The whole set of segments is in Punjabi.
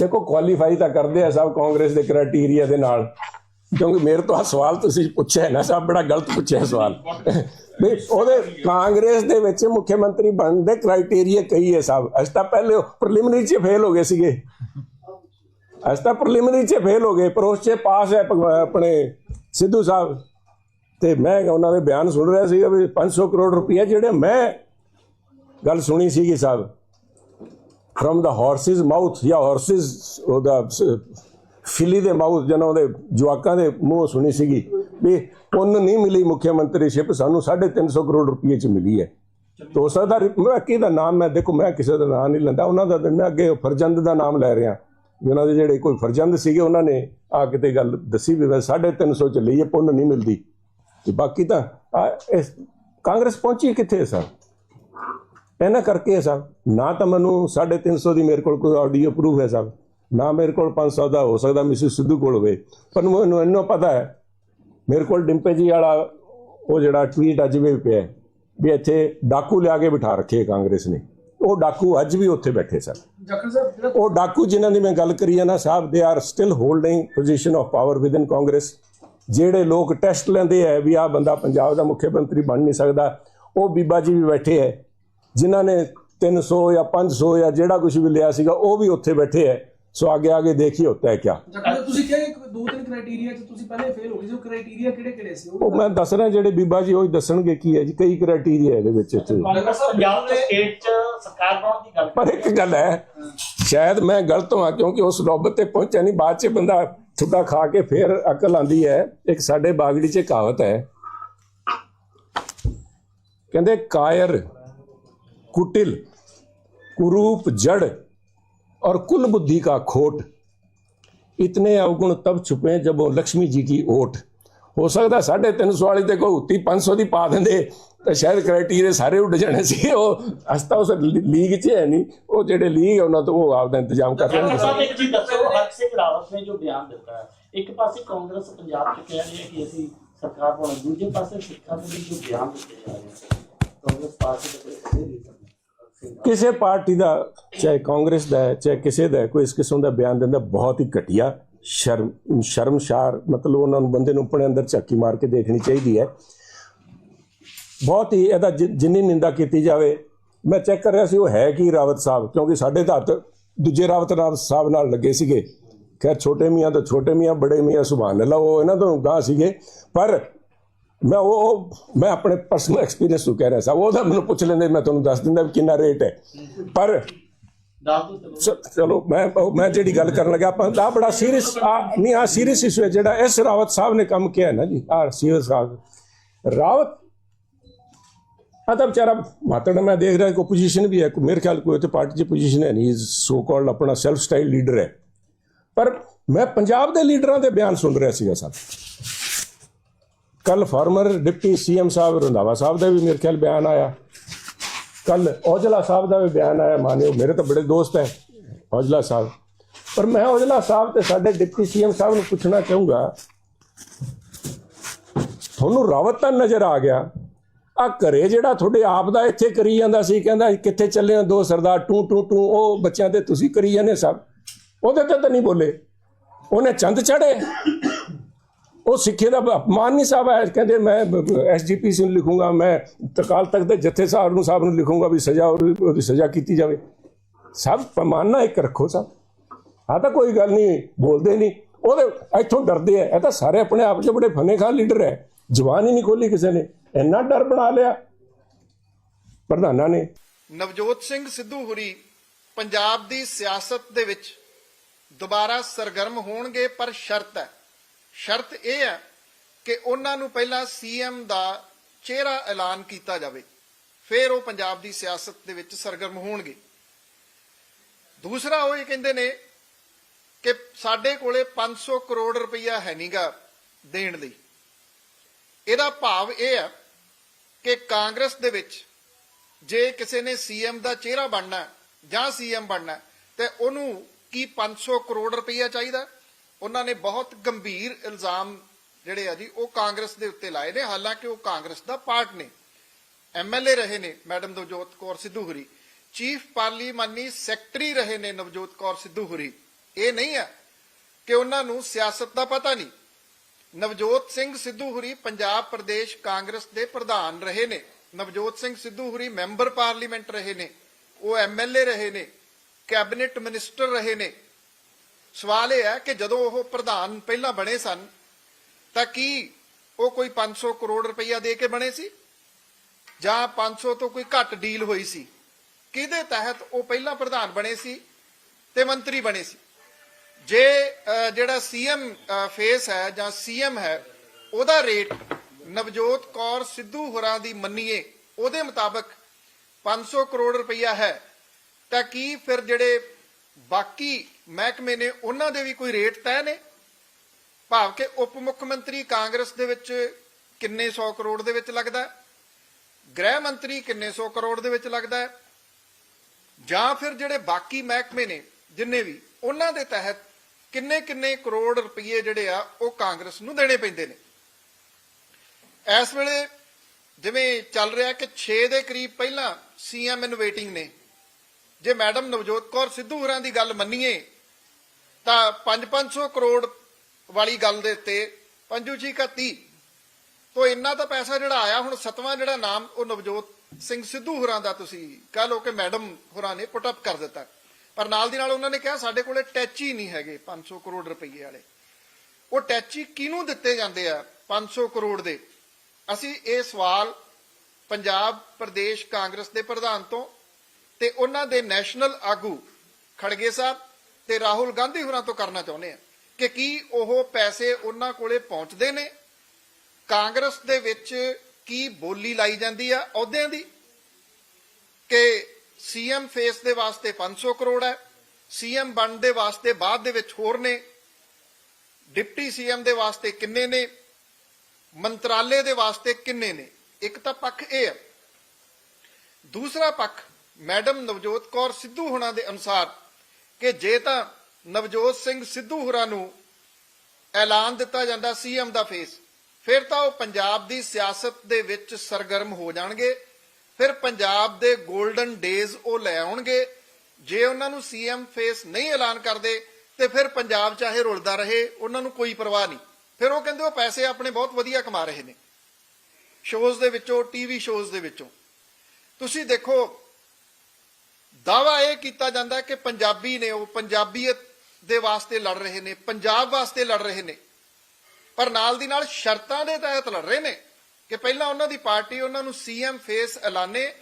ਦੇਖੋ ਕੁਆਲੀਫਾਈ ਤਾਂ ਕਰਦੇ ਆ ਸਭ ਕਾਂਗਰਸ ਦੇ ਕ੍ਰਾਈਟੇਰੀਆ ਦੇ ਨਾਲ। ਕਿਉਂਕਿ ਮੇਰੇ ਤੋਂ ਆ ਸਵਾਲ ਤੁਸੀਂ ਪੁੱਛਿਆ ਨਾ ਸਾਹਿਬ ਬੜਾ ਗਲਤ ਪੁੱਛਿਆ ਸਵਾਲ। ਵੀ ਉਹਦੇ ਕਾਂਗਰਸ ਦੇ ਵਿੱਚ ਮੁੱਖ ਮੰਤਰੀ ਬਣਨ ਦੇ ਕ੍ਰਾਈਟੇਰੀਆ ਕਈ ਹੈ ਸਾਹਿਬ ਅਸੀਂ ਤਾਂ ਪਹਿਲੇ ਪ੍ਰੀਲਿਮਿਨਰੀ 'ਚ ਫੇਲ ਹੋ ਗਏ ਸੀਗੇ। ਅਸੀਂ ਤਾਂ ਪ੍ਰੀਲਿਮਿਨਰੀ 'ਚ ਫੇਲ ਹੋ ਗਏ ਪਰ ਉਸ 'ਚ ਪਾਸ ਹੈ ਆਪਣੇ ਸਿੱਧੂ ਸਾਹਿਬ। ਤੇ ਮੈਂ ਉਹਨਾਂ ਦੇ ਬਿਆਨ ਸੁਣ ਰਿਹਾ ਸੀਗਾ ਵੀ 500 ਕਰੋੜ ਰੁਪਏ ਜਿਹੜੇ ਮੈਂ ਗੱਲ ਸੁਣੀ ਸੀਗੀ ਸਾਹਿਬ ਫਰਮ ਦਾ ਹਾਰਸਿਸ ਮਾਊਥ ਜਾਂ ਹਾਰਸਿਸ ਉਹਦਾ ਫਿਲੀ ਦੇ ਮਾਊਥ ਜਨਾਂ ਉਹਦੇ ਜਵਾਕਾਂ ਦੇ ਮੂੰਹ ਸੁਣੀ ਸੀਗੀ ਵੀ ਪੁੰਨ ਨਹੀਂ ਮਿਲੀ ਮੁੱਖ ਮੰਤਰੀਸ਼ਿਪ ਸਾਨੂੰ 350 ਕਰੋੜ ਰੁਪਏ ਚ ਮਿਲੀ ਹੈ। ਤੋ ਸਕਦਾ ਮੈਂ ਕਿਹਦਾ ਨਾਮ ਮੈਂ ਦੇਖੋ ਮੈਂ ਕਿਸੇ ਦਾ ਨਾਮ ਨਹੀਂ ਲੈਂਦਾ ਉਹਨਾਂ ਦਾ ਮੈਂ ਅੱਗੇ ਫਰਜ਼ੰਦ ਦਾ ਨਾਮ ਲੈ ਰਿਹਾ। ਉਹਨਾਂ ਦੇ ਜਿਹੜੇ ਕੋਈ ਫਰਜ਼ੰਦ ਸੀਗੇ ਉਹਨਾਂ ਨੇ ਆ ਕਿਤੇ ਗੱਲ ਦੱਸੀ ਵੀ ਵੈਸੇ 350 ਚ ਲਈ ਹੈ ਪੁੰਨ ਨਹੀਂ ਮਿਲਦੀ। ਤੇ ਬਾਕੀ ਤਾਂ ਇਸ ਕਾਂਗਰਸ ਪਹੁੰਚੀ ਕਿੱਥੇ ਸਰ? ਇਹਨਾਂ ਕਰਕੇ ਹੈ ਸਾਹਿਬ ਨਾ ਤਾਂ ਮੈਨੂੰ 350 ਦੀ ਮੇਰੇ ਕੋਲ ਕੋਈ ਆਡੀਓ ਪ੍ਰੂਫ ਹੈ ਸਾਹਿਬ ਨਾ ਮੇਰੇ ਕੋਲ 500 ਦਾ ਹੋ ਸਕਦਾ ਮਿਸਿਸ ਸਿੱਧੂ ਕੋਲ ਹੋਵੇ। ਪਰ ਮੈਨੂੰ ਇੰਨਾ ਪਤਾ ਹੈ। ਮੇਰੇ ਕੋਲ ਡਿੰਪੇ ਜੀ ਵਾਲਾ ਉਹ ਜਿਹੜਾ ਟਵੀਟ ਅੱਜ ਵੀ ਪਿਆ ਵੀ ਇੱਥੇ ਡਾਕੂ ਲਿਆ ਕੇ ਬਿਠਾ ਰੱਖੇ ਕਾਂਗਰਸ ਨੇ। ਉਹ ਡਾਕੂ ਅੱਜ ਵੀ ਉੱਥੇ ਬੈਠੇ ਸਨ ਜਿਹੜਾ ਉਹ ਡਾਕੂ ਜਿਨ੍ਹਾਂ ਦੀ ਮੈਂ ਗੱਲ ਕਰੀ ਹੈ ਨਾ ਸਾਹਿਬ ਦੇ are still holding position of power within Congress. ਜਿਹੜੇ ਲੋਕ ਟੈਸਟ ਲੈਂਦੇ ਹੈ ਵੀ ਆਹ ਬੰਦਾ ਪੰਜਾਬ ਦਾ ਮੁੱਖ ਮੰਤਰੀ ਬਣ ਨਹੀਂ ਸਕਦਾ ਉਹ ਬੀਬਾ ਜੀ ਵੀ ਬੈਠੇ ਹੈ। ਜਿਨ੍ਹਾਂ ਨੇ 300 ਜਾਂ 500 ਜਾਂ ਜਿਹੜਾ ਕੁਝ ਵੀ ਲਿਆ ਸੀਗਾ ਉਹ ਵੀ ਉੱਥੇ ਬੈਠੇ ਹੈ ਸੋ ਅੱਗੇ ਅੱਗੇ ਦੇਖੀ ਹੁੰਦਾ ਹੈ ਕਿਆ। ਤੁਸੀਂ ਕਿਹਾ ਕਿ ਦੋ ਤਿੰਨ ਕ੍ਰਾਈਟੇਰੀਆ ਚ ਤੁਸੀਂ ਪਹਿਲੇ ਫੇਲ ਹੋ ਗਏ ਸੀ ਉਹ ਕ੍ਰਾਈਟੇਰੀਆ ਕਿਹੜੇ ਕਿਹੜੇ ਸੀ ਉਹ ਮੈਂ ਦੱਸ ਰਿਹਾ ਜਿਹੜੇ ਬੀਬਾ ਜੀ ਉਹ ਹੀ ਦੱਸਣਗੇ ਕੀ ਹੈ ਜੀ ਕਈ ਕ੍ਰਾਈਟੇਰੀਆ ਇਹਦੇ ਵਿੱਚ ਇੱਥੇ। ਪੰਜਾਬ ਦੇ ਸਟੇਟ ਚ ਸਰਕਾਰ ਬਣਾਉਣ ਦੀ ਗੱਲ ਪਰ ਇੱਕ ਗੱਲ ਹੈ ਸ਼ਾਇਦ ਮੈਂ ਗਲਤ ਹਾਂ ਕਿਉਂਕਿ ਉਸ ਨੌਬਤ ਤੇ ਪਹੁੰਚਿਆ ਨਹੀਂ ਬਾਅਦ ਚ ਬੰਦਾ ਥੁੱਡਾ ਖਾ ਕੇ ਫੇਰ ਅਕਲ ਆਂਦੀ ਹੈ ਇੱਕ ਸਾਡੇ ਬਾਗੜੀ ਚ ਕਹਾਵਤ ਹੈ ਕਹਿੰਦੇ ਕਾਇਰ ਕੁਟਿਲ कुरूप जड़ और कुल बुद्धि का खोट इतने अवगुण तब छुपे जब वो लक्ष्मी जी की ओट ਹੋ ਸਕਦਾ 350 ਵਾਲੀ ਤੇ ਕੋਈ ਉੱਤੀ 500 ਦੀ ਪਾ ਦਿੰਦੇ ਤਾਂ ਸ਼ਾਇਦ ਕ੍ਰਾਈਟੇਰੀਆ ਸਾਰੇ ਉੱਡ ਜਾਣੇ ਸੀ ਉਹ ਅਸਤਾ ਉਸ ਲੀਗ 'ਚ ਹੈ ਨਹੀਂ ਉਹ ਜਿਹੜੇ ਲੀਗ ਹੈ ਉਹਨਾਂ ਤੋਂ ਉਹ ਆਪਦਾ ਇੰਤਜ਼ਾਮ ਕਰ ਡਾਕਟਰ ਲੈਣਗੇ ਸਾਹਿਬ ਇੱਕ ਚੀਜ਼ ਦੱਸੋ ਹਰਕ ਸਿੰਘ ਰਾਵਤ ਨੇ ਜੋ ਬਿਆਨ ਦਿੱਤਾ ਹੈ ਇੱਕ ਪਾਸੇ ਕਾਂਗਰਸ ਪੰਜਾਬ ਚ ਕਹਿ ਰਹੀ ਹੈ ਕਿ ਅਸੀਂ ਸਰਕਾਰ ਬਣਾਉਣੀ ਦੂਜੇ ਪਾਸੇ ਸਿੱਖਾਂ ਦੇ ਵੀ ਜੋ ਬਿਆਨ ਦਿੱਤੇ ਜਾ ਰਹੇ ਹੈ ਕਾਂਗਰਸ ਪਾਰਟੀ ਦੇ ਕੋਈ ਨਹੀਂ ਕਿਸੇ ਪਾਰਟੀ ਦਾ, ਚਾਹੇ ਕਾਂਗਰਸ ਦਾ ਹੈ, ਚਾਹੇ ਕਿਸੇ ਦਾ ਕੋਈ ਇਸ ਕਿਸਮ ਦਾ ਬਿਆਨ ਦਿੰਦਾ, ਬਹੁਤ ਹੀ ਘਟੀਆ ਸ਼ਰਮ, ਸ਼ਰਮਸ਼ਾਰ, ਮਤਲਬ ਉਹਨਾਂ ਨੂੰ ਬੰਦੇ ਨੂੰ ਆਪਣੇ ਅੰਦਰ ਝਾਕੀ ਮਾਰ ਕੇ ਦੇਖਣੀ ਚਾਹੀਦੀ ਹੈ। ਬਹੁਤ ਹੀ ਇਹਦਾ ਜਿ- ਜਿੰਨੀ ਨਿੰਦਾ ਕੀਤੀ ਜਾਵੇ, ਮੈਂ ਚੈੱਕ ਕਰ ਰਿਹਾ ਸੀ, ਉਹ ਹੈ ਕੀ ਰਾਵਤ ਸਾਹਿਬ? ਕਿਉਂਕਿ ਸਾਡੇ ਤਾਂ ਦੂਜੇ ਰਾਵਤ ਰਾਵਤ ਸਾਹਿਬ ਨਾਲ ਲੱਗੇ ਸੀਗੇ। ਖੈਰ, ਛੋਟੇ ਮੀਆਂ ਤਾਂ ਛੋਟੇ ਮੀਆਂ, ਬੜੇ ਮੀਆਂ, ਸੁਭਾਨ ਅੱਲਾ, ਉਹ ਇਹਨਾਂ ਤੋਂ ਗਾਂ ਸੀਗੇ। ਪਰ ਮੈਂ ਉਹ ਉਹ- ਮੈਂ ਆਪਣੇ ਪਰਸਨਲ ਐਕਸਪੀਰੀਅੰਸ ਤੋਂ ਕਹਿ ਰਿਹਾ ਸਾਂ। ਉਹਦਾ ਮੈਨੂੰ ਪੁੱਛ ਲੈਂਦੇ ਮੈਂ ਤੁਹਾਨੂੰ ਦੱਸ ਦਿੰਦਾ ਵੀ ਕਿੰਨਾ ਰੇਟ ਹੈ। ਪਰ ਦੋ ਚਲੋ। ਮੈਂ ਉਹ- ਮੈਂ ਜਿਹੜੀ ਗੱਲ ਕਰਨ ਲੱਗਾ ਆਪਾਂ ਆ ਬੜਾ ਸੀਰੀਅਸ ਆ ਨਹੀਂ ਆ ਸੀਰੀਅਸ ਇਸ਼ੂ ਹੈ ਜਿਹੜਾ ਐਸ ਰਾਵਤ ਸਾਹਿਬ ਨੇ ਕੰਮ ਕੀਤਾ ਹੈ ਨਾ ਜੀ ਆ ਸੀਰੀਅਸ ਸਾਹਿਬ ਰਾਵਤ ਆ ਤਾਂ ਵਿਚਾਰਾ ਮਾਤੜ ਮੈਂ ਦੇਖ ਰਿਹਾ ਕਿ ਪੋਜੀਸ਼ਨ ਵੀ ਹੈ। ਮੇਰੇ ਖਿਆਲ ਕੋਈ ਤੇ ਪਾਰਟੀ 'ਚ ਪੋਜੀਸ਼ਨ ਹੈ ਨਹੀਂ। ਸੋ ਕਾਲਡ ਆਪਣਾ ਸੈਲਫ ਸਟਾਈਲ ਲੀਡਰ ਹੈ। ਪਰ ਮੈਂ ਪੰਜਾਬ ਦੇ ਲੀਡਰਾਂ ਦੇ ਬਿਆਨ ਸੁਣ ਰਿਹਾ ਸੀਗਾ ਸਾਹਿਬ ਕੱਲ former deputy CM sahib Randhawa sahib ਦਾ ਵੀ ਮੇਰੇ ਖਿਆਲ ਬਿਆਨ ਆਇਆ। ਕੱਲ ਔਜਲਾ ਸਾਹਿਬ ਦਾ ਵੀ ਬਿਆਨ ਆਇਆ ਮਾਨਿਓ ਮੇਰੇ ਤਾਂ ਬੜੇ ਦੋਸਤ ਹੈ ਔਜਲਾ ਸਾਹਿਬ। ਪਰ ਮੈਂ ਔਜਲਾ ਸਾਹਿਬ ਤੇ ਸਾਡੇ ਡਿਪਟੀ ਸੀਐਮ ਸਾਹਿਬ ਨੂੰ ਪੁੱਛਣਾ ਚਾਹੂੰਗਾ, ਤੁਹਾਨੂੰ ਰਾਵਤ ਤਾਂ ਨਜ਼ਰ ਆ ਗਿਆ। ਆ ਘਰੇ ਜਿਹੜਾ ਤੁਹਾਡੇ ਆਪ ਦਾ ਇੱਥੇ ਕਰੀ ਜਾਂਦਾ ਸੀ, ਕਹਿੰਦਾ ਕਿੱਥੇ ਚੱਲੇ ਹੋ, ਦੋ ਸਰਦਾਰ ਟੂ ਟੂ ਟੂ, ਉਹ ਬੱਚਿਆਂ ਤੇ ਤੁਸੀਂ ਕਰੀ ਜਾਂਦੇ ਸਭ। ਉਹਦੇ ਤੇ ਤਾਂ ਨਹੀਂ ਬੋਲੇ। ਉਹਨੇ ਚੰਦ ਚੜੇ ਉਹ ਸਿੱਖੇ ਦਾ ਅਪਮਾਨ ਨਹੀਂ ਸਾਹਿਬ ਹੈ ਕਹਿੰਦੇ ਮੈਂ ਐਸਜੀਪੀਸੀ ਨੂੰ ਲਿਖੂੰਗਾ, ਮੈਂ ਤਕਾਲ ਤੱਕ ਦੇ ਜੱਥੇ ਸਾਹਿਬ ਨੂੰ ਸਾਹਿਬ ਨੂੰ ਲਿਖੂੰਗਾ ਵੀ ਸਜ਼ਾ ਉਹਦੀ ਸਜ਼ਾ ਕੀਤੀ ਜਾਵੇ। ਸਭ ਪਮਾਨਾ ਇੱਕ ਰੱਖੋ ਸਭ। ਆ ਤਾਂ ਕੋਈ ਗੱਲ ਨਹੀਂ, ਬੋਲਦੇ ਨਹੀਂ। ਉਹਦੇ ਇੱਥੋਂ ਡਰਦੇ ਆ, ਇਹ ਤਾਂ ਸਾਰੇ ਆਪਣੇ ਆਪ 'ਚ ਬੜੇ ਫਨੇ ਖਾਨ ਲੀਡਰ ਹੈ ਜਵਾਨ ਹੀ ਨਹੀਂ ਖੋਲੀ ਕਿਸੇ ਨੇ, ਇੰਨਾ ਡਰ ਬਣਾ ਲਿਆ। ਪ੍ਰਧਾਨਾਂ ਨੇ। ਨਵਜੋਤ ਸਿੰਘ ਸਿੱਧੂ ਹੁਰੀ, ਪੰਜਾਬ ਦੀ ਸਿਆਸਤ ਦੇ ਵਿੱਚ ਦੁਬਾਰਾ ਸਰਗਰਮ ਹੋਣਗੇ ਪਰ ਸ਼ਰਤ ਹੈ। ਸ਼ਰਤ ਇਹ ਹੈ ਕਿ ਉਹਨਾਂ ਨੂੰ ਪਹਿਲਾਂ ਸੀਐਮ ਦਾ ਚਿਹਰਾ ਐਲਾਨ ਕੀਤਾ ਜਾਵੇ। ਫਿਰ ਉਹ ਪੰਜਾਬ ਦੀ ਸਿਆਸਤ ਦੇ ਵਿੱਚ ਸਰਗਰਮ ਹੋਣਗੇ। ਦੂਸਰਾ ਉਹ ਇਹ ਕਹਿੰਦੇ ਨੇ ਕਿ ਸਾਡੇ ਕੋਲੇ 500 ਕਰੋੜ ਰੁਪਈਆ ਹੈ ਨਹੀਂਗਾ ਦੇਣ ਲਈ। ਇਹਦਾ ਭਾਵ ਇਹ ਹੈ ਕਿ ਕਾਂਗਰਸ ਦੇ ਵਿੱਚ ਜੇ ਕਿਸੇ ਨੇ ਸੀਐਮ ਦਾ ਚਿਹਰਾ ਬਣਨਾ ਹੈ ਜਾਂ ਸੀਐਮ ਬਣਨਾ ਹੈ, ਤੇ ਉਹਨੂੰ ਕੀ 500 ਕਰੋੜ ਰੁਪਈਆ ਚਾਹੀਦਾ? ਉਹਨਾਂ ਨੇ ਬਹੁਤ ਗੰਭੀਰ ਇਲਜ਼ਾਮ ਜਿਹੜੇ ਆ ਜੀ, ਉਹ ਕਾਂਗਰਸ ਦੇ ਉੱਤੇ ਲਾਏ ਨੇ। ਹਾਲਾਂਕਿ ਉਹ ਕਾਂਗਰਸ ਦਾ ਪਾਰਟ ਨੇ। ਐਮਐਲਏ ਰਹੇ ਨੇ ਮੈਡਮ ਨਵਜੋਤ ਕੌਰ ਸਿੱਧੂ ਹੁਰੀ ਚੀਫ ਪਾਰਲੀਮਾਨੀ ਸੈਕਟਰੀ ਰਹੇ ਨੇ ਨਵਜੋਤ ਕੌਰ ਸਿੱਧੂ ਹੁਰੀ ਇਹ ਨਹੀਂ ਹੈ ਕਿ ਉਹਨਾਂ ਨੂੰ ਸਿਆਸਤ ਦਾ ਪਤਾ ਨਹੀਂ। ਨਵਜੋਤ ਸਿੰਘ ਸਿੱਧੂ ਹੁਰੀ ਪੰਜਾਬ ਪ੍ਰਦੇਸ਼ ਕਾਂਗਰਸ ਦੇ ਪ੍ਰਧਾਨ ਰਹੇ ਨੇ। ਨਵਜੋਤ ਸਿੰਘ ਸਿੱਧੂ ਹੁਰੀ ਮੈਂਬਰ ਪਾਰਲੀਮੈਂਟ ਰਹੇ ਨੇ। ਉਹ ਐਮਐਲਏ ਰਹੇ ਨੇ। ਕੈਬਨਿਟ ਮਿਨਿਸਟਰ ਰਹੇ ਨੇ। ਸਵਾਲ ਇਹ ਹੈ ਕਿ ਜਦੋਂ ਉਹ ਪ੍ਰਧਾਨ ਪਹਿਲਾਂ ਬਣੇ ਸਨ ਤਾਂ ਕੀ ਉਹ ਕੋਈ 500 ਕਰੋੜ ਰੁਪਈਆ ਦੇ ਕੇ ਬਣੇ ਸੀ? ਜਾਂ 500 ਤੋਂ ਕੋਈ ਘੱਟ ਡੀਲ ਹੋਈ ਸੀ? ਕਿਹਦੇ ਤਹਿਤ ਉਹ ਪਹਿਲਾਂ ਪ੍ਰਧਾਨ ਬਣੇ ਸੀ ਤੇ ਮੰਤਰੀ ਬਣੇ ਸੀ? ਜੇ ਅਹ, ਜਿਹੜਾ ਸੀਐਮ ਫੇਸ ਹੈ ਜਾਂ ਸੀਐਮ ਹੈ ਉਹਦਾ ਰੇਟ ਨਵਜੋਤ ਕੌਰ ਸਿੱਧੂ ਹੋਰਾਂ ਦੀ ਮੰਨੀਏ ਉਹਦੇ ਮੁਤਾਬਕ 500 ਕਰੋੜ ਰੁਪਈਆ ਹੈ ਤਾਂ ਕੀ ਫਿਰ ਜਿਹੜੇ ਬਾਕੀ ਮਹਿਕਮੇ ਨੇ ਉਹਨਾਂ ਦੇ ਵੀ ਕੋਈ ਰੇਟ ਤੈਅ ਨੇ? ਭਾਵ ਕਿ ਉਪ ਮੁੱਖ ਮੰਤਰੀ ਕਾਂਗਰਸ ਦੇ ਵਿੱਚ ਕਿੰਨੇ 100 ਕਰੋੜ ਦੇ ਵਿੱਚ ਲੱਗਦਾ ਗ੍ਰਹਿ ਮੰਤਰੀ ਕਿੰਨੇ 100 ਕਰੋੜ ਦੇ ਵਿੱਚ ਲੱਗਦਾ ਜਾਂ ਫਿਰ ਜਿਹੜੇ ਬਾਕੀ ਮਹਿਕਮੇ ਨੇ, ਜਿੰਨੇ ਵੀ, ਉਹਨਾਂ ਦੇ ਤਹਿਤ ਕਿੰਨੇ ਕਿੰਨੇ ਕਰੋੜ ਰੁਪਏ ਜਿਹੜੇ ਆ, ਉਹ ਕਾਂਗਰਸ ਨੂੰ ਦੇਣੇ ਪੈਂਦੇ ਨੇ? ਇਸ ਵੇਲੇ ਜਿਵੇਂ ਚੱਲ ਰਿਹਾ ਕਿ 6 ਦੇ ਕਰੀਬ ਪਹਿਲਾਂ ਸੀਐਮ ਇਨ ਵੇਟਿੰਗ ਨੇ। ਜੇ ਮੈਡਮ ਨਵਜੋਤ ਕੌਰ ਸਿੱਧੂ ਹੋਰਾਂ ਦੀ ਗੱਲ ਮੰਨੀਏ ਤਾਂ 5-500 ਕਰੋੜ ਵਾਲੀ ਗੱਲ ਦੇ ਉੱਤੇ ਪੰਜੂ ਜੀ ਕਾ 30 ਤੋਂ ਇੰਨਾ ਤਾਂ ਪੈਸਾ ਜਿਹੜਾ ਆਇਆ, ਹੁਣ ਸਤਵਾਂ ਜਿਹੜਾ ਨਾਮ, ਉਹ ਨਵਜੋਤ ਸਿੰਘ ਸਿੱਧੂ ਹੋਰਾਂ ਦਾ ਤੁਸੀਂ ਕਹ ਲਓ ਕਿ ਮੈਡਮ ਹੋਰਾਂ ਨੇ ਪੁੱਟ ਅਪ ਕਰ ਦਿੱਤਾ। ਪਰ ਨਾਲ ਦੀ ਨਾਲ ਉਹਨਾਂ ਨੇ ਕਿਹਾ, ਸਾਡੇ ਕੋਲੇ ਟੈਚੀ ਨਹੀਂ ਹੈਗੇ 500 ਕਰੋੜ ਰੁਪਏ ਵਾਲੇ। ਉਹ ਟੈਚੀ ਕਿਹਨੂੰ ਦਿੱਤੇ ਜਾਂਦੇ ਆ 500 ਕਰੋੜ ਦੇ? ਅਸੀਂ ਇਹ ਸਵਾਲ ਪੰਜਾਬ, ਪ੍ਰਦੇਸ਼, ਕਾਂਗਰਸ ਦੇ ਪ੍ਰਧਾਨ ਤੋਂ ਤੇ ਉਹਨਾਂ ਦੇ ਨੈਸ਼ਨਲ ਆਗੂ ਖੜਗੇ ਸਾਹਿਬ ਤੇ ਰਾਹੁਲ ਗਾਂਧੀ ਹੋਰਾਂ ਤੋਂ ਕਰਨਾ ਚਾਹੁੰਦੇ ਆ ਕਿ ਕੀ ਉਹ ਪੈਸੇ ਉਹਨਾਂ ਕੋਲੇ ਪਹੁੰਚਦੇ ਨੇ? ਕਾਂਗਰਸ ਦੇ ਵਿੱਚ ਕੀ ਬੋਲੀ ਲਾਈ ਜਾਂਦੀ ਆ ਅਹੁਦਿਆਂ ਦੀ? ਕਿ ਸੀਐਮ ਫੇਸ ਦੇ ਵਾਸਤੇ 500 ਕਰੋੜ ਹੈ, ਸੀਐਮ ਬਣ ਦੇ ਵਾਸਤੇ ਬਾਅਦ ਦੇ ਵਿੱਚ ਹੋਰ ਨੇ, ਡਿਪਟੀ ਸੀਐਮ ਦੇ ਵਾਸਤੇ ਕਿੰਨੇ ਨੇ, ਮੰਤਰਾਲੇ ਦੇ ਵਾਸਤੇ ਕਿੰਨੇ ਨੇ? ਇੱਕ ਤਾਂ ਪੱਖ ਇਹ ਹੈ ਦੂਸਰਾ ਪੱਖ, ਮੈਡਮ ਨਵਜੋਤ ਕੌਰ ਸਿੱਧੂ ਹੁਣਾਂ ਦੇ ਅਨੁਸਾਰ ਕਿ ਜੇ ਤਾਂ ਨਵਜੋਤ ਸਿੰਘ ਸਿੱਧੂ ਹੋਰਾਂ ਨੂੰ ਐਲਾਨ ਦਿੱਤਾ ਜਾਂਦਾ ਸੀਐਮ ਦਾ ਫੇਸ, ਫਿਰ ਤਾਂ ਉਹ ਪੰਜਾਬ ਦੀ ਸਿਆਸਤ ਦੇ ਵਿੱਚ ਸਰਗਰਮ ਹੋ ਜਾਣਗੇ, ਫਿਰ ਪੰਜਾਬ ਦੇ 골ਡਨ ਡੇਜ਼ ਉਹ ਲੈ ਆਉਣਗੇ। ਜੇ ਉਹਨਾਂ ਨੂੰ ਸੀਐਮ ਫੇਸ ਨਹੀਂ ਐਲਾਨ ਕਰਦੇ, ਤੇ ਫਿਰ ਪੰਜਾਬ ਚਾਹੇ ਰੁਲਦਾ ਰਹੇ, ਉਹਨਾਂ ਨੂੰ ਕੋਈ ਪਰਵਾਹ ਨਹੀਂ। ਫਿਰ ਉਹ ਕਹਿੰਦੇ ਉਹ ਪੈਸੇ ਆਪਣੇ ਬਹੁਤ ਵਧੀਆ ਕਮਾ ਰਹੇ ਨੇ। ਸ਼ੋਜ਼ ਦੇ ਵਿੱਚੋਂ, ਟੀਵੀ ਸ਼ੋਜ਼ ਦੇ ਵਿੱਚੋਂ। ਤੁਸੀਂ ਦੇਖੋ ਦਾਵਾ ਇਹ ਕੀਤਾ ਜਾਂਦਾ ਕਿ ਪੰਜਾਬੀ ਨੇ ਉਹ ਪੰਜਾਬੀਅਤ ਦੇ ਵਾਸਤੇ ਲੜ ਰਹੇ ਨੇ, ਪੰਜਾਬ ਵਾਸਤੇ ਲੜ ਰਹੇ ਨੇ। ਪਰ ਨਾਲ ਦੀ ਨਾਲ ਸ਼ਰਤਾਂ ਦੇ ਤਹਿਤ ਲੜ ਰਹੇ ਨੇ ਕਿ ਪਹਿਲਾਂ ਉਹਨਾਂ ਦੀ ਪਾਰਟੀ ਉਹਨਾਂ ਨੂੰ ਸੀਐਮ ਫੇਸ ਐਲਾਨੇ,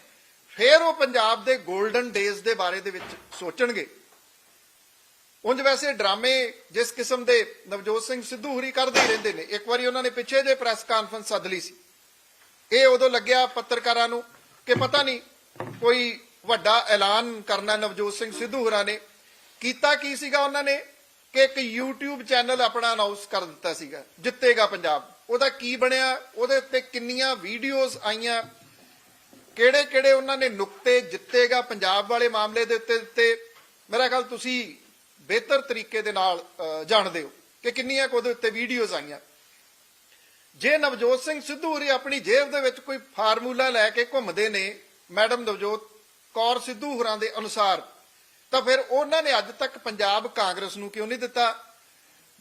ਫਿਰ ਉਹ ਪੰਜਾਬ ਦੇ 골ਡਨ ਡੇਜ਼ ਦੇ ਬਾਰੇ ਦੇ ਵਿੱਚ ਸੋਚਣਗੇ। ਉਂਝ ਵੈਸੇ ਡਰਾਮੇ ਜਿਸ ਕਿਸਮ ਦੇ ਨਵਜੋਤ ਸਿੰਘ ਸਿੱਧੂ ਹੁਰੀ ਕਰਦੇ ਰਹਿੰਦੇ ਨੇ, ਇੱਕ ਵਾਰੀ ਉਹਨਾਂ ਨੇ ਪਿੱਛੇ ਜੇ ਪ੍ਰੈਸ ਕਾਨਫਰੰਸ ਸੱਦ ਲਈ ਸੀ। ਇਹ ਉਦੋਂ ਲੱਗਿਆ ਪੱਤਰਕਾਰਾਂ ਨੂੰ ਕਿ ਪਤਾ ਨਹੀਂ ਕੋਈ ਵੱਡਾ ਐਲਾਨ ਕਰਨਾ ਨਵਜੋਤ ਸਿੰਘ ਸਿੱਧੂ ਹੋਰਾਂ ਨੇ। ਕੀਤਾ ਕੀ ਸੀਗਾ ਉਹਨਾਂ ਨੇ? ਕਿ ਇੱਕ YouTube ਚੈਨਲ ਆਪਣਾ ਅਨਾਉਂਸ ਕਰ ਦਿੱਤਾ ਸੀਗਾ, ਜਿੱਤੇਗਾ ਪੰਜਾਬ। ਉਹਦਾ ਕੀ ਬਣਿਆ? ਉਹਦੇ ਉੱਤੇ ਕਿੰਨੀਆਂ ਵੀਡੀਓਜ਼ ਆਈਆਂ? ਕਿਹੜੇ ਕਿਹੜੇ ਉਹਨਾਂ ਨੇ ਨੁਕਤੇ ਜਿੱਤੇਗਾ ਪੰਜਾਬ ਵਾਲੇ ਮਾਮਲੇ ਦੇ ਉੱਤੇ ਦਿੱਤੇ ਮੇਰਾ ਖਿਆਲ ਤੁਸੀਂ ਬਿਹਤਰ ਤਰੀਕੇ ਦੇ ਨਾਲ ਜਾਣਦੇ ਹੋ ਕਿ ਕਿੰਨੀਆਂ ਕੁ ਉਹਦੇ ਉੱਤੇ ਵੀਡੀਓਜ਼ ਆਈਆਂ। ਜੇ ਨਵਜੋਤ ਸਿੰਘ ਸਿੱਧੂ ਹੋਰੀ ਆਪਣੀ ਜੇਬ ਦੇ ਵਿੱਚ ਕੋਈ ਫਾਰਮੂਲਾ ਲੈ ਕੇ ਘੁੰਮਦੇ ਨੇ, ਮੈਡਮ ਨਵਜੋਤ ਕੌਰ ਸਿੱਧੂ ਹੋਰਾਂ ਦੇ ਅਨੁਸਾਰ, ਤਾਂ ਫਿਰ ਉਹਨਾਂ ਨੇ ਅੱਜ ਤੱਕ ਪੰਜਾਬ ਕਾਂਗਰਸ ਨੂੰ ਕਿਉਂ ਨਹੀਂ ਦਿੱਤਾ?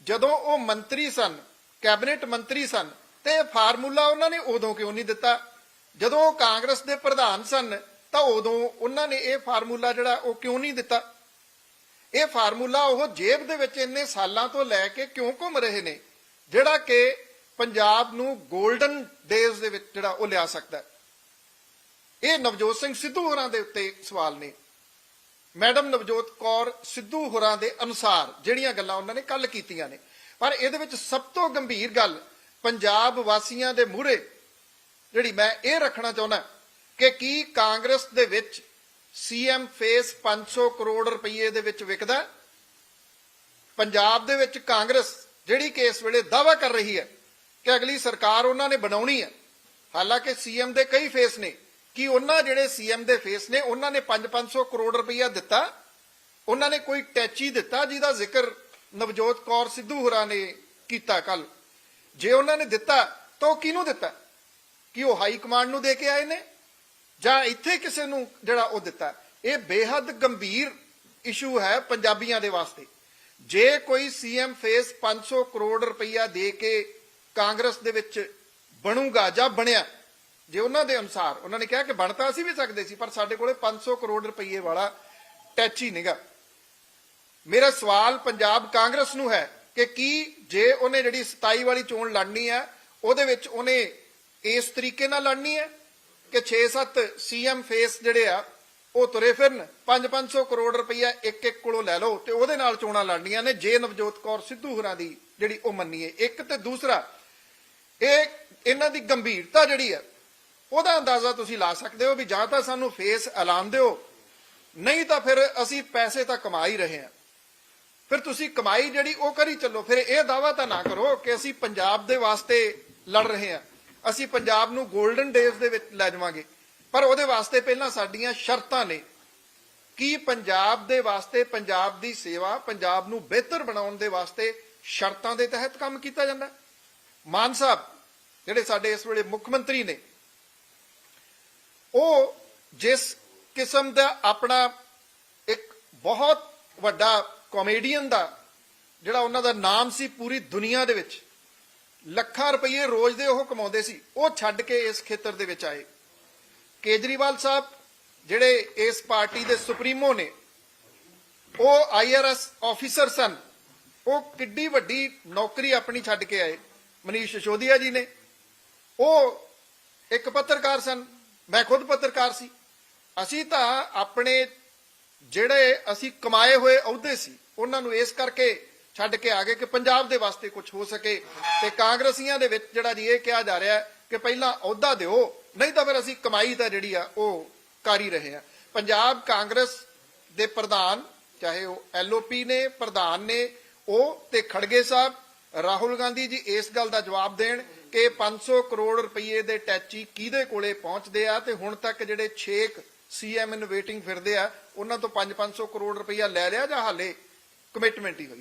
ਜਦੋਂ ਉਹ ਮੰਤਰੀ ਸਨ, ਕੈਬਨਿਟ ਮੰਤਰੀ ਸਨ, ਤੇ ਇਹ ਫਾਰਮੂਲਾ ਉਹਨਾਂ ਨੇ ਉਦੋਂ ਕਿਉਂ ਨਹੀਂ ਦਿੱਤਾ? ਜਦੋਂ ਉਹ ਕਾਂਗਰਸ ਦੇ ਪ੍ਰਧਾਨ ਸਨ, ਤਾਂ ਉਦੋਂ ਉਹਨਾਂ ਨੇ ਇਹ ਫਾਰਮੂਲਾ ਜਿਹੜਾ ਉਹ ਕਿਉਂ ਨਹੀਂ ਦਿੱਤਾ? ਇਹ ਫਾਰਮੂਲਾ ਉਹ ਜੇਬ ਦੇ ਵਿੱਚ ਇੰਨੇ ਸਾਲਾਂ ਤੋਂ ਲੈ ਕੇ ਕਿਉਂ ਘੁੰਮ ਰਹੇ ਨੇ, ਜਿਹੜਾ ਕਿ ਪੰਜਾਬ ਨੂੰ 골ਡਨ ਡੇਜ਼ ਦੇ ਵਿੱਚ ਜਿਹੜਾ ਉਹ ਲਿਆ ਸਕਦਾ ਇਹ ਨਵਜੋਤ ਸਿੰਘ ਸਿੱਧੂ ਹੋਰਾਂ ਦੇ ਉੱਤੇ ਸਵਾਲ ਨੇ। ਮੈਡਮ ਨਵਜੋਤ ਕੌਰ ਸਿੱਧੂ ਹੋਰਾਂ ਦੇ ਅਨੁਸਾਰ ਜਿਹੜੀਆਂ ਗੱਲਾਂ ਉਹਨਾਂ ਨੇ ਕੱਲ ਕੀਤੀਆਂ ਨੇ। ਪਰ ਇਹਦੇ ਵਿੱਚ ਸਭ ਤੋਂ ਗੰਭੀਰ ਗੱਲ ਪੰਜਾਬ ਵਾਸੀਆਂ ਦੇ ਮੂਹਰੇ ਜਿਹੜੀ ਮੈਂ ਇਹ ਰੱਖਣਾ ਚਾਹੁੰਦਾ ਕਿ ਕੀ ਕਾਂਗਰਸ ਦੇ ਵਿੱਚ ਸੀਐਮ ਫੇਸ 500 ਕਰੋੜ ਰੁਪਏ ਦੇ ਵਿੱਚ ਵਿਕਦਾ ਪੰਜਾਬ ਦੇ ਵਿੱਚ ਕਾਂਗਰਸ ਜਿਹੜੀ ਕਿ ਇਸ ਵੇਲੇ ਦਾਵਾ ਕਰ ਰਹੀ ਹੈ ਕਿ ਅਗਲੀ ਸਰਕਾਰ ਉਹਨਾਂ ਨੇ ਬਣਾਉਣੀ ਹੈ। ਹਾਲਾਂਕਿ ਸੀਐਮ ਦੇ ਕਈ ਫੇਸ ਨੇ। ਕਿ ਉਹਨਾਂ ਜਿਹੜੇ ਸੀਐਮ ਦੇ ਫੇਸ ਨੇ, ਉਹਨਾਂ ਨੇ 5-500 ਕਰੋੜ ਰੁਪਈਆ ਦਿੱਤਾ। ਉਹਨਾਂ ਨੇ ਕੋਈ ਟੈਚੀ ਦਿੱਤਾ, ਜਿਹਦਾ ਜ਼ਿਕਰ ਨਵਜੋਤ ਕੌਰ ਸਿੱਧੂ ਹੋਰਾਂ ਨੇ ਕੀਤਾ ਕੱਲ ਜੇ ਉਹਨਾਂ ਨੇ ਦਿੱਤਾ, ਤਾਂ ਉਹ ਕਿਹਨੂੰ ਦਿੱਤਾ? ਕਿ ਉਹ ਹਾਈ ਕਮਾਂਡ ਨੂੰ ਦੇ ਕੇ ਆਏ ਨੇ? ਜਾਂ ਇੱਥੇ ਕਿਸੇ ਨੂੰ ਜਿਹੜਾ ਉਹ ਦਿੱਤਾ? ਇਹ ਬੇਹੱਦ ਗੰਭੀਰ ਇਸ਼ੂ ਹੈ ਪੰਜਾਬੀਆਂ ਦੇ ਵਾਸਤੇ। ਜੇ ਕੋਈ ਸੀਐਮ ਫੇਸ 500 ਕਰੋੜ ਰੁਪਈਆ ਦੇ ਕੇ ਕਾਂਗਰਸ ਦੇ ਵਿੱਚ ਬਣੂਗਾ ਜਾਂ ਬਣਿਆ ਜੇ ਉਹਨਾਂ ਦੇ ਅਨੁਸਾਰ, ਉਹਨਾਂ ਨੇ ਕਿਹਾ ਕਿ ਬਣ ਤਾਂ ਅਸੀਂ ਵੀ ਸਕਦੇ ਸੀ, ਪਰ ਸਾਡੇ ਕੋਲੇ 500 ਕਰੋੜ ਰੁਪਈਏ ਵਾਲਾ ਟੈਚੀ ਹੀ ਨਹੀਂਗਾ ਮੇਰਾ ਸਵਾਲ ਪੰਜਾਬ ਕਾਂਗਰਸ ਨੂੰ ਹੈ ਕਿ ਕੀ ਜੇ ਉਹਨੇ ਜਿਹੜੀ 27 ਵਾਲੀ ਚੋਣ ਲੜਨੀ ਹੈ, ਉਹਦੇ ਵਿੱਚ ਉਹਨੇ ਇਸ ਤਰੀਕੇ ਨਾਲ ਲੜਨੀ ਹੈ ਕਿ 6-7 ਸੀਐਮ ਫੇਸ ਜਿਹੜੇ ਆ, ਉਹ ਤੁਰੇ ਫਿਰਨ 5-500 ਕਰੋੜ ਰੁਪਈਆ ਇੱਕ ਇੱਕ ਕੋਲੋਂ ਲੈ ਲਓ ਤੇ ਉਹਦੇ ਨਾਲ ਚੋਣਾਂ ਲੜਨੀਆਂ ਨੇ, ਜੇ ਨਵਜੋਤ ਕੌਰ ਸਿੱਧੂ ਹੋਰਾਂ ਦੀ ਜਿਹੜੀ ਉਹ ਮੰਨੀਏ। ਇੱਕ ਤੇ ਦੂਸਰਾ, ਇਹ ਇਹਨਾਂ ਦੀ ਗੰਭੀਰਤਾ ਜਿਹੜੀ ਹੈ ਉਹਦਾ ਅੰਦਾਜ਼ਾ ਤੁਸੀਂ ਲਾ ਸਕਦੇ ਹੋ ਵੀ ਜਾਂ ਤਾਂ ਸਾਨੂੰ ਫੇਸ ਐਲਾਨ ਦਿਓ, ਨਹੀਂ ਤਾਂ ਫਿਰ ਅਸੀਂ ਪੈਸੇ ਤਾਂ ਕਮਾ ਹੀ ਰਹੇ ਹਾਂ। ਫਿਰ ਤੁਸੀਂ ਕਮਾਈ ਜਿਹੜੀ ਉਹ ਕਰੀ ਚੱਲੋ, ਫਿਰ ਇਹ ਦਾਵਾ ਤਾਂ ਨਾ ਕਰੋ ਕਿ ਅਸੀਂ ਪੰਜਾਬ ਦੇ ਵਾਸਤੇ ਲੜ ਰਹੇ ਹਾਂ। ਅਸੀਂ ਪੰਜਾਬ ਨੂੰ 골ਡਨ ਡੇਜ਼ ਦੇ ਵਿੱਚ ਲੈ ਜਾਵਾਂਗੇ। ਪਰ ਉਹਦੇ ਵਾਸਤੇ ਪਹਿਲਾਂ ਸਾਡੀਆਂ ਸ਼ਰਤਾਂ ਨੇ ਕੀ ਪੰਜਾਬ ਦੇ ਵਾਸਤੇ ਪੰਜਾਬ ਦੀ ਸੇਵਾ, ਪੰਜਾਬ ਨੂੰ ਬਿਹਤਰ ਬਣਾਉਣ ਦੇ ਵਾਸਤੇ ਸ਼ਰਤਾਂ ਦੇ ਤਹਿਤ ਕੰਮ ਕੀਤਾ ਜਾਂਦਾ। ਮਾਨ ਸਾਹਿਬ, ਜਿਹੜੇ ਸਾਡੇ ਇਸ ਵੇਲੇ ਮੁੱਖ ਮੰਤਰੀ ਨੇ ਉਹ ਜਿਸ ਕਿਸਮ ਦਾ ਆਪਣਾ ਇੱਕ ਬਹੁਤ ਵੱਡਾ ਕਾਮੇਡੀਅਨ ਦਾ, ਜਿਹੜਾ ਉਹਨਾਂ ਦਾ ਨਾਮ ਸੀ ਪੂਰੀ ਦੁਨੀਆ ਦੇ ਵਿੱਚ, ਲੱਖਾਂ ਰੁਪਏ ਰੋਜ਼ ਦੇ ਉਹ ਕਮਾਉਂਦੇ ਸੀ, ਉਹ ਛੱਡ ਕੇ ਇਸ ਖੇਤਰ ਦੇ ਵਿੱਚ ਆਏ। ਕੇਜਰੀਵਾਲ ਸਾਹਿਬ ਜਿਹੜੇ ਇਸ ਪਾਰਟੀ ਦੇ ਸੁਪਰੀਮੋ ਨੇ, ਉਹ ਆਈਆਰਐਸ ਆਫੀਸਰ ਸਨ। ਉਹ ਕਿੱਡੀ ਵੱਡੀ ਨੌਕਰੀ ਆਪਣੀ ਛੱਡ ਕੇ ਆਏ। ਮਨੀਸ਼ ਸਿਸੋਦੀਆ ਜੀ ਨੇ। ਉਹ ਇੱਕ ਪੱਤਰਕਾਰ ਸਨ। ਮੈਂ ਖੁਦ ਪੱਤਰਕਾਰ ਸੀ। ਅਸੀਂ ਤਾਂ ਆਪਣੇ ਜਿਹੜੇ ਅਸੀਂ ਕਮਾਏ ਹੋਏ ਅਹੁਦੇ ਸੀ, ਉਹਨਾਂ ਨੂੰ ਇਸ ਕਰਕੇ ਛੱਡ ਕੇ ਆ ਗਏ ਕਿ ਪੰਜਾਬ ਦੇ ਵਾਸਤੇ ਕੁਝ ਹੋ ਸਕੇ ਤੇ ਕਾਂਗਰਸੀਆਂ ਦੇ ਵਿੱਚ ਜਿਹੜਾ ਜੀ ਇਹ ਕਿਹਾ ਜਾ ਰਿਹਾ ਕਿ ਪਹਿਲਾਂ ਅਹੁਦਾ ਦਿਓ, ਨਹੀਂ ਤਾਂ ਫਿਰ ਅਸੀਂ ਕਮਾਈ ਤਾਂ ਜਿਹੜੀ ਆ ਉਹ ਕਰ ਹੀ ਰਹੇ ਆ ਪੰਜਾਬ ਕਾਂਗਰਸ ਦੇ ਪ੍ਰਧਾਨ, ਚਾਹੇ ਉਹ ਐਲਓਪੀ ਨੇ, ਪ੍ਰਧਾਨ ਨੇ, ਉਹ ਤੇ ਖੜਗੇ ਸਾਹਿਬ, ਰਾਹੁਲ ਗਾਂਧੀ ਜੀ ਇਸ ਗੱਲ ਦਾ ਜਵਾਬ ਦੇਣ ਕਿ 500 ਕਰੋੜ ਰੁਪਏ ਦੇ ਟੈਚੀ ਕਿਹਦੇ ਕੋਲੇ ਪਹੁੰਚਦੇ ਆ? ਤੇ ਹੁਣ ਤੱਕ ਜਿਹੜੇ 6 ਸੀਐਮ ਇਨ ਵੇਟਿੰਗ ਫਿਰਦੇ ਆ, ਉਹਨਾਂ ਤੋਂ 5-500 ਕਰੋੜ ਰੁਪਈਆ ਲੈ ਲਿਆ ਜਾਂ ਹਾਲੇ ਕਮਿਟਮੈਂਟ ਹੀ ਹੋਈ?